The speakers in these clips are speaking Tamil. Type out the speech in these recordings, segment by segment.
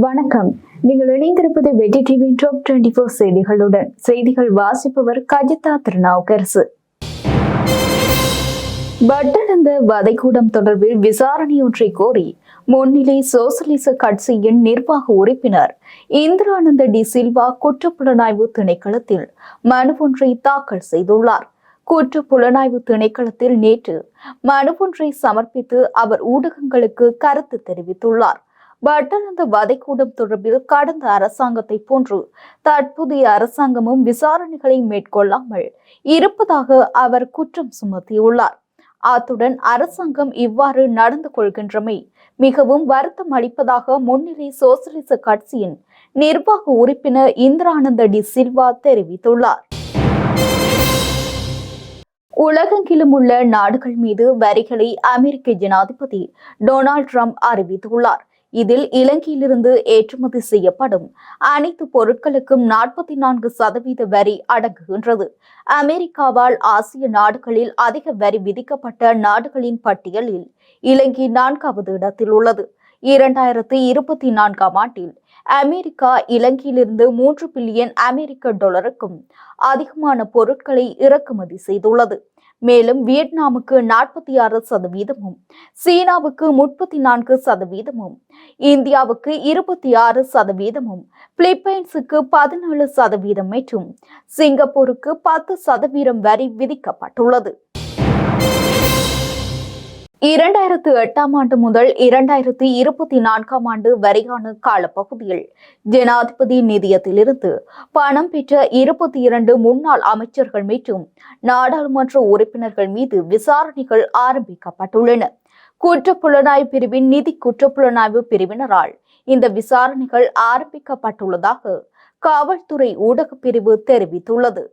வணக்கம். நீங்கள் இணைந்திருப்பது வெற்றி டிவியின் டாப் டுவெண்டி போர் செய்திகளுடன். செய்திகள் வாசிப்பவர் கஜிதா திருநாவுக்கரசு. பட்டணந்த வதைக்கூடம் தொடர்பில் விசாரணையொன்றை கோரி முன்னிலை சோசலிச கட்சியின் நிர்வாக உறுப்பினர் இந்திரானந்த டி சில்வா குற்றப்புலனாய்வு திணைக்களத்தில் மனு ஒன்றை தாக்கல் செய்துள்ளார். குற்ற புலனாய்வு திணைக்களத்தில் நேற்று மனு ஒன்றை சமர்ப்பித்து அவர் ஊடகங்களுக்கு கருத்து தெரிவித்துள்ளார். பட்டணந்த வதைக்கூடம் தொடர்பில் கடந்த அரசாங்கத்தை போன்று தற்போதைய அரசாங்கமும் விசாரணைகளை மேற்கொள்ளாமல் இருப்பதாக அவர் குற்றம் சுமத்தியுள்ளார். அத்துடன் அரசாங்கம் இவ்வாறு நடந்து கொள்கின்றமை மிகவும் வருத்தம் அளிப்பதாக முன்னிலை சோசலிச கட்சியின் நிர்வாக உறுப்பினர் இந்திரானந்த டி சில்வா தெரிவித்துள்ளார். உலகெங்கிலும் உள்ள நாடுகள் மீது வரிகளை அமெரிக்க ஜனாதிபதி டொனால்ட் ட்ரம்ப் அறிவித்துள்ளார். இதில் இலங்கையிலிருந்து ஏற்றுமதி செய்யப்படும். அனைத்து பொருட்களுக்கும் நாற்பத்தி நான்கு சதவீத வரி அடங்குகின்றது. அமெரிக்காவால் ஆசிய நாடுகளில் அதிக வரி விதிக்கப்பட்ட நாடுகளின் பட்டியலில் இலங்கை நான்காவது இடத்தில் உள்ளது. இரண்டாயிரத்தி இருபத்தி நான்காம் ஆண்டில் அமெரிக்கா இலங்கையிலிருந்து மூன்று பில்லியன் அமெரிக்க டாலருக்கும் அதிகமான பொருட்களை இறக்குமதி செய்துள்ளது. மேலும் வியட்நாமுக்கு நாற்பத்தி ஆறு சதவீதமும் சீனாவுக்கு முப்பத்தி நான்கு சதவீதமும் இந்தியாவுக்கு இருபத்தி ஆறு சதவீதமும் பிலிப்பைன்ஸுக்கு பதினேழு சதவீதம் மற்றும் சிங்கப்பூருக்கு பத்து சதவீதம் வரி விதிக்கப்பட்டுள்ளது. இரண்டாயிரத்து எட்டாம் ஆண்டு முதல் இரண்டாயிரத்தி இருபத்தி நான்காம் ஆண்டு வரையான காலப்பகுதியில் ஜனாதிபதி நிதியத்திலிருந்து பணம் பெற்ற இருபத்தி இரண்டு முன்னாள் அமைச்சர்கள் மற்றும் நாடாளுமன்ற உறுப்பினர்கள் மீது விசாரணைகள் ஆரம்பிக்கப்பட்டுள்ளன. குற்றப்புலனாய்வு பிரிவின் நிதி குற்றப்புலனாய்வு பிரிவினரால் இந்த விசாரணைகள் ஆரம்பிக்கப்பட்டுள்ளதாக காவல்துறை ஊடகப் பிரிவு தெரிவித்துள்ளது.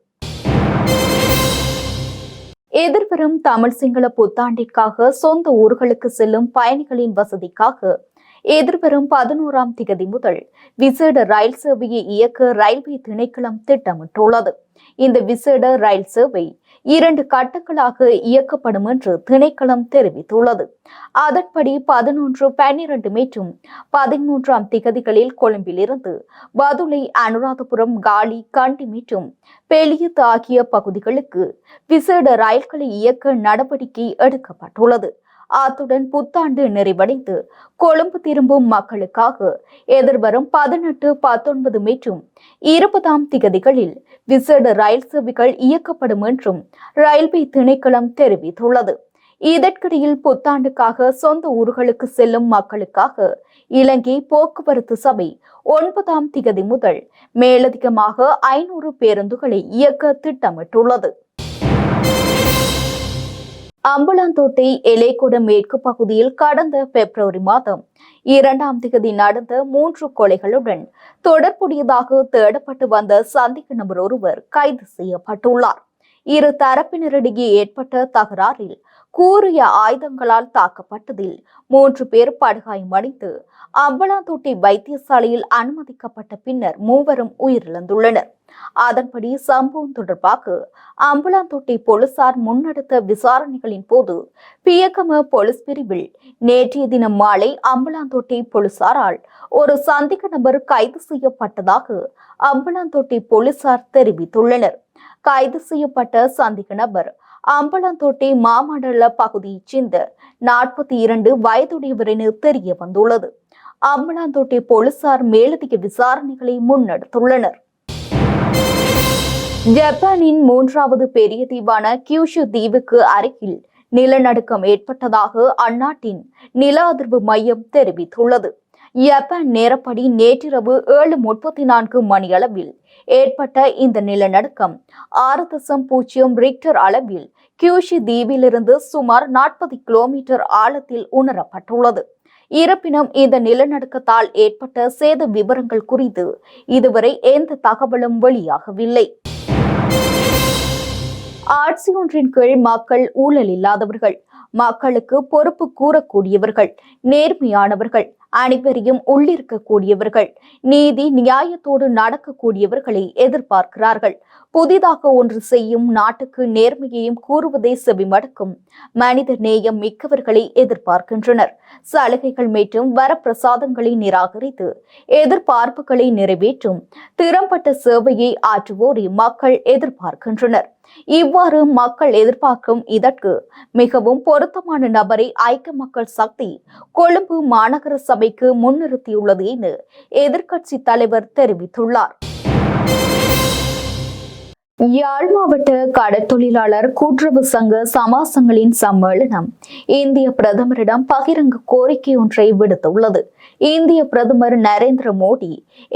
எதிர்வரும் தமிழ் சிங்கள புத்தாண்டிற்காக சொந்த ஊர்களுக்கு செல்லும் பயணிகளின் வசதிக்காக எதிர்வரும் பதினோராம் திகதி முதல் விசேட ரயில் சேவையை இயக்க ரயில்வே திணைக்களம் திட்டமிட்டுள்ளது. இந்த விசேட ரயில் சேவை இரண்டு கட்டங்களாக இயக்கப்படும் என்று திணைக்களம் தெரிவித்துள்ளது. அதன்படி பதினொன்று பன்னிரண்டு மற்றும் பதிமூன்றாம் திகதிகளில் கொழும்பிலிருந்து பதுளை அனுராதபுரம் காலி கண்டி மற்றும் பெலியத் ஆகிய பகுதிகளுக்கு விசேட ரயில்களை இயக்க நடவடிக்கை எடுக்கப்பட்டுள்ளது. அத்துடன் புத்தாண்டு நிறைவடைந்து கொழும்பு திரும்பும் மக்களுக்காக எதிர்வரும் பதினெட்டு பத்தொன்பது மற்றும் இருபதாம் திகதிகளில் விசேட ரயில் சேவைகள் இயக்கப்படும் என்றும் ரயில்வே திணைக்களம் தெரிவித்துள்ளது. இதற்கிடையில் புத்தாண்டுக்காக சொந்த ஊர்களுக்கு செல்லும் மக்களுக்காக இலங்கை போக்குவரத்து சபை ஒன்பதாம் திகதி முதல் மேலதிகமாக ஐநூறு பேருந்துகளை இயக்க திட்டமிட்டுள்ளது. அம்பலாந்தோட்டை எலேக்குட மேற்கு பகுதியில் கடந்த பிப்ரவரி மாதம் இரண்டாம் திகதி நடந்த மூன்று கொலைகளுடன் தொடர்புடையதாக தேடப்பட்டு வந்த சந்தேக நபர் ஒருவர் கைது செய்யப்பட்டுள்ளார். இரு தரப்பினரிடையே ஏற்பட்ட தகராறில் கூறிய ஆயுதங்களால் தாக்கப்பட்டதில் மூன்று பேர் படுகாயமடைந்து அம்பலாந்தோட்டை வைத்தியசாலையில் அனுமதிக்கப்பட்ட பின்னர் மூவரும் உயிரிழந்துள்ளனர். அதன்படி சம்பவம் தொடர்பாக அம்பலாந்தோட்டை போலீசார் முன்னெடுத்த விசாரணைகளின் போது பியக்கம போலீஸ் பிரிவில் நேற்றைய தினம் மாலை அம்பலாந்தோட்டை போலீசாரால் ஒரு சந்தேக நபர் கைது செய்யப்பட்டதாக அம்பலாந்தோட்டை போலீசார் தெரிவித்துள்ளனர். கைது செய்யப்பட்ட சந்தேக நபர். அம்பலந்தோட்டை மாமண்டல பகுதியைச் சேர்ந்த நாற்பத்தி இரண்டு வயதுடையவர் என தெரிய வந்துள்ளது. அம்பலாந்தோட்டை போலீசார் மேலதிக விசாரணைகளை முன்னெடுத்துள்ளனர். ஜப்பானின் மூன்றாவது பெரிய தீவான கியூஷு தீவுக்கு அருகில் நிலநடுக்கம் ஏற்பட்டதாக அந்நாட்டின் நில அதிர்வு மையம் தெரிவித்துள்ளது. ஜப்பான் நேரப்படி நேற்றிரவு ஏழு முப்பத்தி நான்கு மணியளவில் ஏற்பட்ட இந்த நிலநடுக்கம். ஆறு தசம் பூஜ்ஜியம் ரிக்டர் அளவில் கியூஷி தீவிலிருந்து சுமார் நாற்பது கிலோமீட்டர் ஆழத்தில் உணரப்பட்டுள்ளது. இருப்பினும் இந்த நிலநடுக்கத்தால் ஏற்பட்ட சேத விவரங்கள் குறித்து இதுவரை எந்த தகவலும் வெளியாகவில்லை. ஆட்சி ஒன்றின் கீழ் மக்கள் ஊழல் இல்லாதவர்கள் மக்களுக்கு பொறுப்பு கூறக்கூடியவர்கள் நேர்மையானவர்கள் அனைவரையும் உள்ளிருக்கக்கூடியவர்கள் நீதி நியாயத்தோடு நடக்கக்கூடியவர்களை எதிர்பார்க்கிறார்கள். புதிதாக ஒன்று செய்யும் நாட்டுக்கு நேர்மையையும் கூறுவதை செவிமடக்கும் மனித நேயம் மிக்கவர்களை எதிர்பார்க்கின்றனர். சலுகைகள் மீட்டும் வரப்பிரசாதங்களை நிராகரித்து எதிர்பார்ப்புகளை நிறைவேற்றும் திறம்பட்ட சேவையை ஆற்றுவோரை மக்கள் எதிர்பார்க்கின்றனர். இவ்வாறு மக்கள் எதிர்பார்க்கும் இதற்கு மிகவும் பொருத்தமான நபரை ஐக்கிய மக்கள் சக்தி கொழும்பு மாநகர சபை சபைக்கு முன்னிறுத்தியுள்ளது என எதிர்க்கட்சி தலைவர் தெரிவித்துள்ளார். யாழ் மாவட்ட கடற்தொழிலாளர் கூட்டுறவு சங்க சமாசங்களின் சம்மேளனம் இந்திய பிரதமரிடம் பகிரங்க கோரிக்கை ஒன்றை விடுத்துள்ளது. இந்திய பிரதமர் நரேந்திர மோடி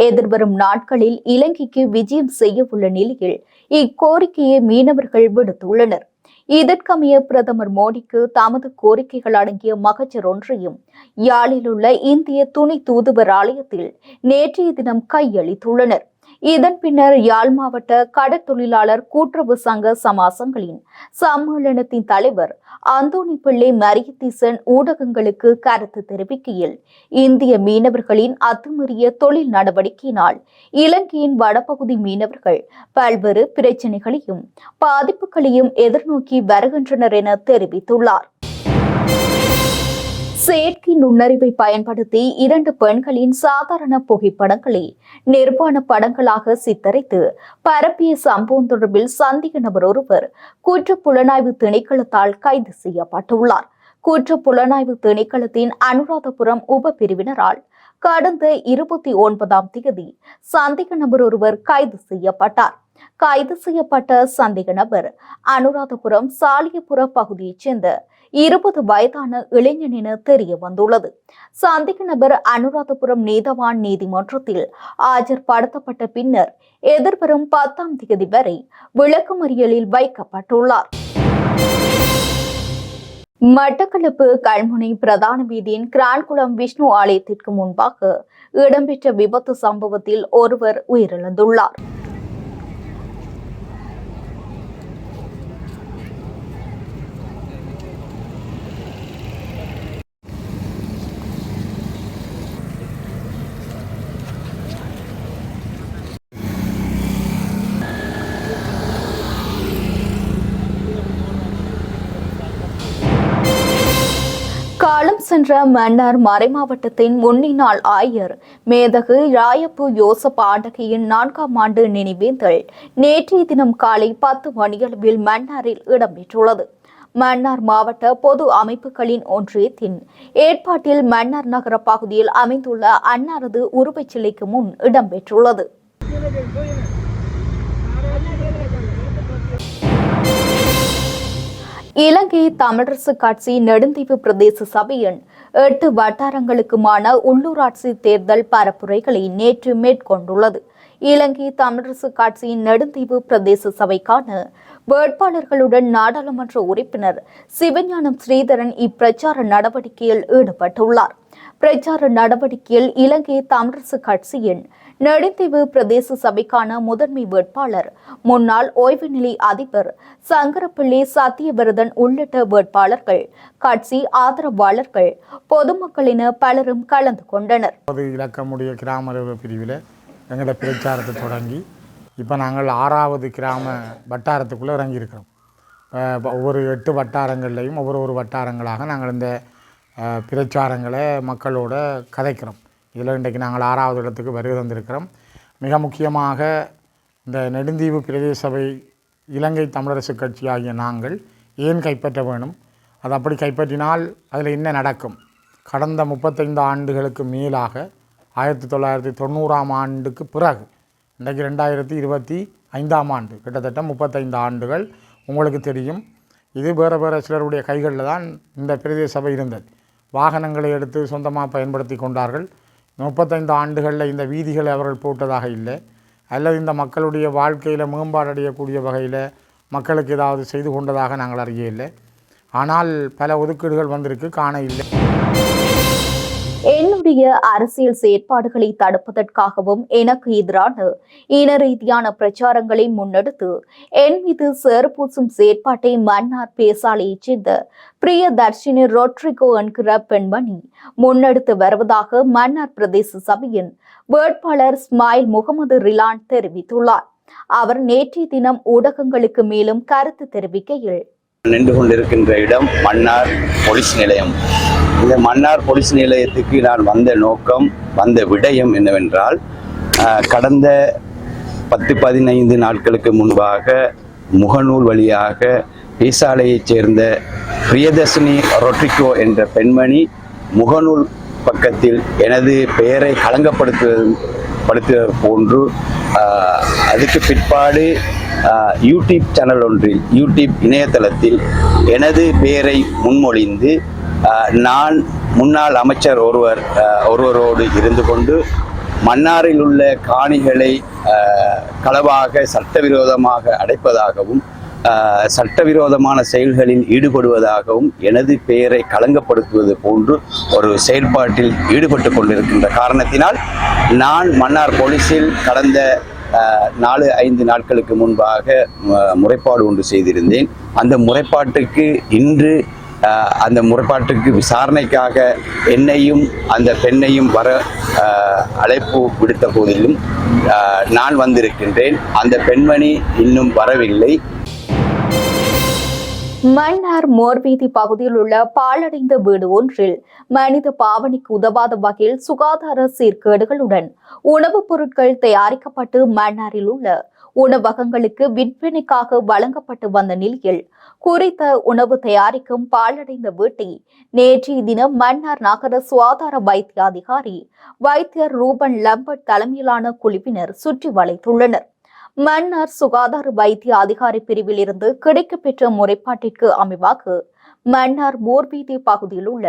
எதிர்வரும் நாட்களில் இலங்கைக்கு விஜயம் செய்ய உள்ள நிலையில் இக்கோரிக்கையை மீனவர்கள் விடுத்துள்ளனர். இதற்கமைய பிரதமர் மோடிக்கு தமது கோரிக்கைகள் அடங்கிய மகஜர் ஒன்றையும் யாழில் உள்ள இந்திய துணை தூதுவர் ஆலயத்தில் நேற்றைய தினம் கையளித்துள்ளனர். இதன் பின்னர் யாழ் மாவட்ட கடற்தொழிலாளர் கூட்டுறவு சங்க சமாசங்களின் சம்மேளனத்தின் தலைவர் அந்தோணி பிள்ளை மரியத்தீசன் ஊடகங்களுக்கு கருத்து தெரிவிக்கையில் இந்திய மீனவர்களின் அத்துமீறிய தொழில் நடவடிக்கையினால் இலங்கையின் வடபகுதி மீனவர்கள் பல்வேறு பிரச்சினைகளையும் பாதிப்புகளையும் எதிர்நோக்கி வருகின்றனர் என தெரிவித்துள்ளார். செயற்கை நுண்ணறிவை பயன்படுத்தி இரண்டு பெண்களின் சாதாரண புகைப்படங்களை நிர்வாண படங்களாக சித்தரித்து பரப்பிய சம்பவம் தொடர்பில் சந்தேக நபர் ஒருவர் குற்ற புலனாய்வு திணைக்களத்தால் கைது செய்யப்பட்டுள்ளார். குற்ற புலனாய்வு திணைக்களத்தின் அனுராதபுரம் உப பிரிவினரால் கடந்த இருபத்தி ஒன்பதாம் தேதி சந்தேக நபர் ஒருவர் கைது செய்யப்பட்டார். கைது செய்யப்பட்ட சந்தேக நபர் அனுராதபுரம் சாலியபுர பகுதியைச் சேர்ந்த இருபது வயதான இளைஞன் என தெரிய வந்துள்ளது. சந்தேக நபர் அனுராதபுரம் நீதவான் நீதிமன்றத்தில் ஆஜர்படுத்தப்பட்ட பின்னர் எதிர்வரும் பத்தாம் தேதி வரை விளக்கமறியலில் வைக்கப்பட்டுள்ளார். மட்டக்களப்பு கல்முனை பிரதான வீதியின் கிரான்குளம் விஷ்ணு ஆலயத்திற்கு முன்பாக இடம்பெற்ற விபத்து சம்பவத்தில் ஒருவர் உயிரிழந்துள்ளார். காலம் சென்ற மன்னார் மறைமாவட்டத்தின் முன்னினாள் ஆயர் மேதகு ராயப்பு யோசப் ஆண்டகையின் நான்காம் ஆண்டு நினைவேந்தல் நேற்றைய தினம் காலை பத்து மணியளவில் மன்னாரில் இடம்பெற்றுள்ளது. மன்னார் மாவட்ட பொது அமைப்புகளின் ஒன்றியத்தின் ஏற்பாட்டில் மன்னார் நகர பகுதியில் அமைந்துள்ள அன்னாரது உருவச் சிலைக்கு முன் இடம்பெற்றுள்ளது. இலங்கை தமிழரசு கட்சி நெடுந்தீவு பிரதேச சபையின் எட்டு வட்டாரங்களுக்குமான உள்ளூராட்சி தேர்தல் பரப்புரைகளை நேற்று மேற்கொண்டுள்ளது. இலங்கை தமிழரசு கட்சியின் நெடுந்தீவு பிரதேச சபைக்கான வேட்பாளர்களுடன் நாடாளுமன்ற உறுப்பினர் சிவஞானம் ஸ்ரீதரன் இப்பிரச்சார நடவடிக்கையில் ஈடுபட்டுள்ளார். பிரச்சார நடவடிக்கையில் இலங்கை தமிழரசு கட்சியின் நெடுந்தீவு பிரதேச சபைக்கான முதன்மை வேட்பாளர். முன்னாள் ஓய்வு நிலை அதிபர் சங்கரப்பிள்ளை சத்தியவிரதன் உள்ளிட்ட வேட்பாளர்கள் கட்சி ஆதரவாளர்கள் பொதுமக்களின பலரும் கலந்து கொண்டனர். பொது இலக்கமுடைய கிராம பிரிவில் எங்களோட பிரச்சாரத்தை தொடங்கி இப்போ நாங்கள் ஆறாவது கிராம வட்டாரத்துக்குள்ளே இறங்கியிருக்கிறோம். ஒவ்வொரு எட்டு வட்டாரங்கள்லையும் ஒவ்வொரு ஒரு வட்டாரங்களாக நாங்கள் இந்த பிரச்சாரங்களை மக்களோட கதைக்கிறோம். இதில் இன்றைக்கு நாங்கள் ஆறாவது இடத்துக்கு வருகை தந்திருக்கிறோம். மிக முக்கியமாக இந்த நெடுந்தீவு பிரதேச சபை இலங்கை தமிழரசு கட்சி ஆகிய நாங்கள் ஏன் கைப்பற்ற வேணும்? அது அப்படி கைப்பற்றினால் அதில் என்ன நடக்கும்? கடந்த முப்பத்தைந்து ஆண்டுகளுக்கு மேலாக ஆயிரத்தி தொள்ளாயிரத்தி தொண்ணூறாம் ஆண்டுக்கு பிறகு இன்றைக்கு ரெண்டாயிரத்தி இருபத்தி ஐந்தாம் ஆண்டு கிட்டத்தட்ட முப்பத்தைந்து ஆண்டுகள் உங்களுக்கு தெரியும். இது வேறு வேறு சிலருடைய கைகளில் தான் இந்த பிரதேச சபை இருந்தது. வாகனங்களை எடுத்து சொந்தமாக பயன்படுத்தி கொண்டார்கள். முப்பத்தைந்து ஆண்டுகளில் இந்த வீதிகளை அவர்கள் போட்டதாக இல்லை. அல்லது இந்த மக்களுடைய வாழ்க்கையில் மேம்பாடு அடையக்கூடிய வகையில் மக்களுக்கு ஏதாவது செய்து கொண்டதாக நாங்கள் அறிய இல்லை ஆனால் பல ஒதுக்கீடுகள் வந்திருக்கு காண இல்லை என்னுடைய அரசியல் செயற்பாடுகளை தடுப்பதற்காகவும் எனக்கு எதிரான இன ரீதியான பிரச்சாரங்களை முன்னெடுத்து என் மீது சேறுபூசும் செயற்பாட்டை மன்னார் பேசாலையைச் சேர்ந்த பிரியதர்ஷினி ரொட்ரிகோ என்கிற பெண்மணி முன்னெடுத்து வருவதாக மன்னார் பிரதேச சபையின் வேட்பாளர் ஸ்மைல் முகமது ரிலான் தெரிவித்துள்ளார். அவர் நேற்றைய தினம் ஊடகங்களுக்கு மேலும் கருத்து தெரிவிக்கையில் நின்று கொண்டிருக்கின்ற இடம் மன்னார் போலீஸ் நிலையம். இந்த மன்னார் போலீஸ் நிலையத்துக்கு நான் வந்த நோக்கம் வந்த விடயம் என்னவென்றால் கடந்த பத்து பதினைந்து நாட்களுக்கு முன்பாக முகநூல் வழியாக ஈசாலையைச் சேர்ந்த பிரியதர்ஷினி ரொட்ரிகோ என்ற பெண்மணி முகநூல் பக்கத்தில் எனது பெயரை களங்கப்படுத்துவது படுத்துவது போன்று அதுக்கு பிற்பாடு யூடியூப் சேனல் ஒன்றில் யூடியூப் இணையதளத்தில் எனது பெயரை முன்மொழிந்து நான் முன்னாள் அமைச்சர் ஒருவர் ஒருவரோடு இருந்து கொண்டு மன்னாரில் உள்ள காணிகளை களவாக சட்டவிரோதமாக அடைப்பதாகவும் சட்டவிரோதமான செயல்களில் ஈடுபடுவதாகவும் எனது பெயரை களங்கப்படுத்துவது போன்று ஒரு செயல்பாட்டில் ஈடுபட்டு கொண்டிருக்கின்ற காரணத்தினால் நான் மன்னார் போலீஸில் கடந்த நாலு ஐந்து நாட்களுக்கு முன்பாக முறைப்பாடு ஒன்று செய்திருந்தேன். அந்த முறைப்பாட்டுக்கு இன்று அந்த முறைப்பாட்டுக்கு விசாரணைக்காக என்னையும் அந்த பெண்ணையும் வர அழைப்பு விடுத்த போதிலும் நான் வந்திருக்கின்றேன். அந்த பெண்மணி இன்னும் வரவில்லை. மன்னார் மோர்வீதி பகுதியில் உள்ள பாழடைந்த வீடு ஒன்றில் மனித பாவனைக்கு உதவாத வகையில் சுகாதார சீர்கேடுகளுடன் உணவுப் பொருட்கள் தயாரிக்கப்பட்டு மன்னாரில் உள்ள உணவகங்களுக்கு விற்பனைக்காக வழங்கப்பட்டு வந்த நிலையில் குறித்த உணவு தயாரிக்கும் பாழடைந்த வீட்டை நேற்றைய தினம் மன்னார் நகர சுகாதார வைத்திய அதிகாரி வைத்தியர் ரூபன் லம்பட் தலைமையிலான குழுவினர் சுற்றி வளைத்துள்ளனர். மன்னார் சுகாதார வைத்திய அதிகாரி பிரிவில் இருந்து கிடைக்கப்பெற்ற முறைப்பாட்டிற்கு அமைவாக மன்னார் மோர்வீதி பகுதியில் உள்ள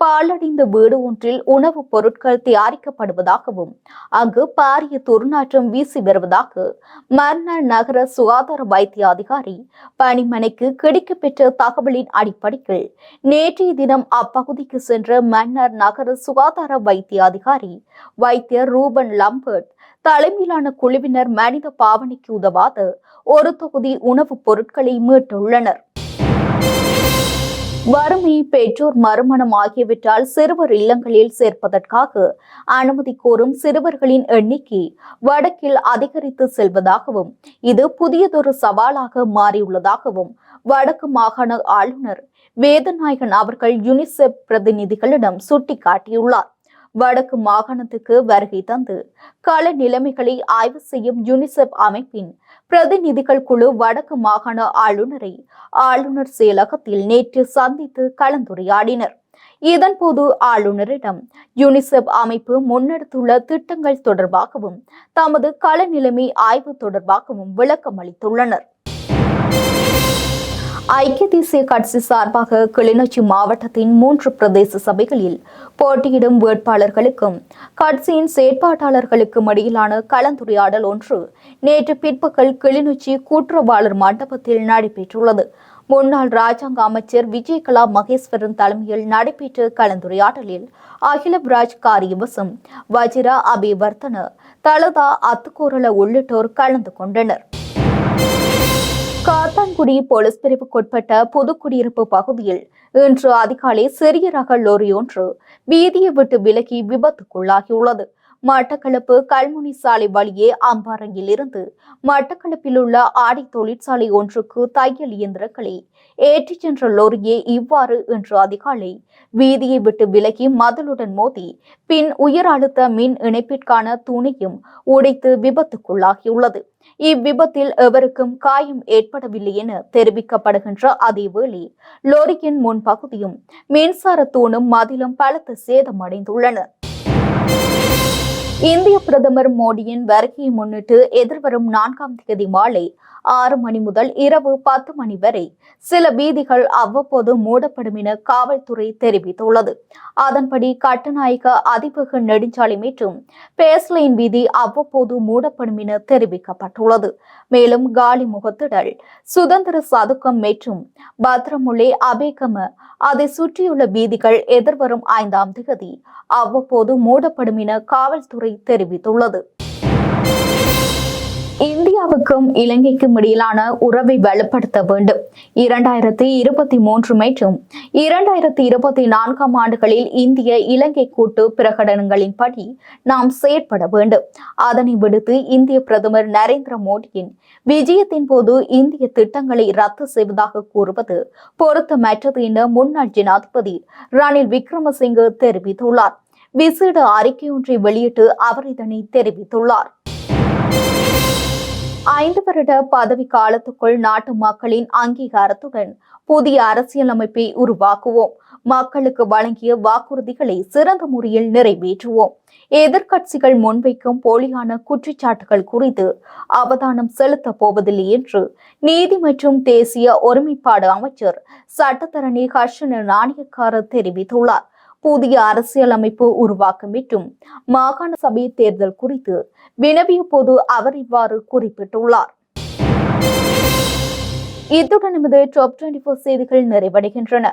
பாலடைந்த வீடு ஒன்றில் உணவுப் பொருட்கள் தயாரிக்கப்படுவதாகவும் அங்கு பாரிய துர்நாற்றம் வீசி வருவதாக மன்னார் நகர சுகாதார வைத்திய அதிகாரி பணிமனைக்கு கிடைக்கப்பெற்ற தகவலின் அடிப்படையில் நேற்றைய தினம் அப்பகுதிக்கு சென்ற மன்னார் நகர சுகாதார வைத்திய அதிகாரி வைத்தியர் ரூபன் லம்பர்ட் தலைமையிலான குழுவினர் மனித பாவனைக்கு உதவாத ஒரு தொகுதி உணவுப் பொருட்களை மீட்டுள்ளனர். வறுமை பெற்றோர் மறுமணம் ஆகியவற்றால் சிறுவர் இல்லங்களில் சேர்ப்பதற்காக அனுமதி கோரும் சிறுவர்களின் எண்ணிக்கை வடக்கில் அதிகரித்து செல்வதாகவும் இது புதியதொரு சவாலாக மாறியுள்ளதாகவும் வடக்கு மாகாண ஆளுநர் வேதநாயகன் அவர்கள் யுனிசெப் பிரதிநிதிகளிடம் சுட்டிக்காட்டியுள்ளார். வடக்கு மாகாணத்துக்கு வருகை தந்து கள நிலைமைகளை ஆய்வு செய்யும் யுனிசெப் அமைப்பின் பிரதிநிதிகள் குழு வடக்கு மாகாண ஆளுநரை ஆளுநர் செயலகத்தில் நேற்று சந்தித்து கலந்துரையாடினர். இதன்போது ஆளுநரிடம் யூனிசெப் அமைப்பு முன்னெடுத்துள்ள திட்டங்கள் தொடர்பாகவும் தமது கள நிலைமை ஆய்வு தொடர்பாகவும் விளக்கம் அளித்துள்ளனர் ஐக்கிய தேசிய கட்சி சார்பாக கிளிநொச்சி மாவட்டத்தின் மூன்று பிரதேச சபைகளில் போட்டியிடும் வேட்பாளர்களுக்கும் கட்சியின் செயற்பாட்டாளர்களுக்கும் இடையிலான கலந்துரையாடல் ஒன்று நேற்று பிற்பகல் கிளிநொச்சி கூட்டுறவாளர் மண்டபத்தில் நடைபெற்றுள்ளது. முன்னாள் ராஜாங்க அமைச்சர் விஜயகலா மகேஸ்வரன் தலைமையில் நடைபெற்ற கலந்துரையாடலில் அகிலராஜ் காரியவசம் வஜிரா அபிவர்த்தன தலதா அத்துக்கோரள உள்ளிட்டோர் கலந்து கொண்டனர். காத்தான்குடி போலீஸ் பிரிவுக்குட்பட்ட புதுக்குடியிருப்பு பகுதியில் இன்று அதிகாலை சிறிய ரக லோரி ஒன்று வீதியை விட்டு விலகி விபத்துக்குள்ளாகியுள்ளது. மட்டக்களப்பு கல்முனி சாலை வழியே அம்பாரங்கில் இருந்து மட்டக்களப்பில் உள்ள ஆடை தொழிற்சாலை ஒன்றுக்கு தையல் இயந்திரங்களை ஏற்றிச் சென்ற லோரியே இவ்வாறு இன்று அதிகாலை வீதியை விட்டு விலகி மதலுடன் மோதி பின் உயர் அழுத்த மின் இணைப்பிற்கான தூணையும் உடைத்து விபத்துக்குள்ளாகியுள்ளது. இவ்விபத்தில் எவருக்கும் காயம் ஏற்படவில்லை என தெரிவிக்கப்படுகின்ற அதேவேளை லோரியின் முன்பகுதியும் மின்சார தூணும் மதிலும் பலத்த சேதமடைந்துள்ளன இந்திய பிரதமர் மோடியின் வருகையை முன்னிட்டு எதிர்வரும் நான்காம் தேதி மாலை ஆறு மணி முதல் இரவு பத்து மணி வரை சில வீதிகள் அவ்வப்போது மூடப்படும் என காவல்துறை தெரிவித்துள்ளது. அதன்படி கட்டுநாயக்க அதிவேக நெடுஞ்சாலை மற்றும் பேஸ்லைன் வீதி அவ்வப்போது மூடப்படும் என தெரிவிக்கப்பட்டுள்ளது. மேலும் காலி முகத்திடல் சுதந்திர சதுக்கம் மற்றும் பத்ரமுல்லே அபேகம அதை சுற்றியுள்ள வீதிகள் எதிர்வரும் ஐந்தாம் தேதி அவ்வப்போது மூடப்படும் என காவல்துறை தெரிவித்துள்ளது. இந்தியாவுக்கும் இலங்கைக்கும் இடையிலான உறவை வலுப்படுத்த வேண்டும். இரண்டாயிரத்தி இருபத்தி மூன்று மற்றும் இரண்டாயிரத்தி இருபத்தி நான்காம் ஆண்டுகளில் இந்திய இலங்கை கூட்டு பிரகடனங்களின்படி நாம் செயற்பட வேண்டும். அதனை விடுத்து இந்திய பிரதமர் நரேந்திர மோடியின் விஜயத்தின் போது இந்திய திட்டங்களை ரத்து செய்வதாக கூறுவது பொருத்தமற்றது என முன்னாள் ஜனாதிபதி ரணில் விக்ரமசிங்கே தெரிவித்துள்ளார். விசேட அறிக்கை ஒன்றை வெளியிட்டு அவர் இதனை தெரிவித்துள்ளார். ஐந்து வருட பதவி காலத்துக்குள் நாட்டு மக்களின் அங்கீகாரத்துடன் புதிய அரசியலமைப்பை உருவாக்குவோம். மக்களுக்கு வழங்கிய வாக்குறுதிகளை சிறந்த முறையில் நிறைவேற்றுவோம். எதிர்க்கட்சிகள் முன்வைக்கும் போலியான குற்றச்சாட்டுகள் குறித்து அவதானம் செலுத்தப் போவதில்லை என்று நீதி மற்றும் தேசிய ஒருமைப்பாடு அமைச்சர் சட்டத்தரணி ஹர்ஷன நாணயக்காரர் தெரிவித்துள்ளார். புதிய அரசியலமைப்பு உருவாக்கம் மற்றும் மாகாண சபை தேர்தல் குறித்து வினவிய போது அவர் இவ்வாறு குறிப்பிட்டுள்ளார். இத்துடன் நமது டாப் டுவெண்டி செய்திகள் நிறைவடைகின்றன.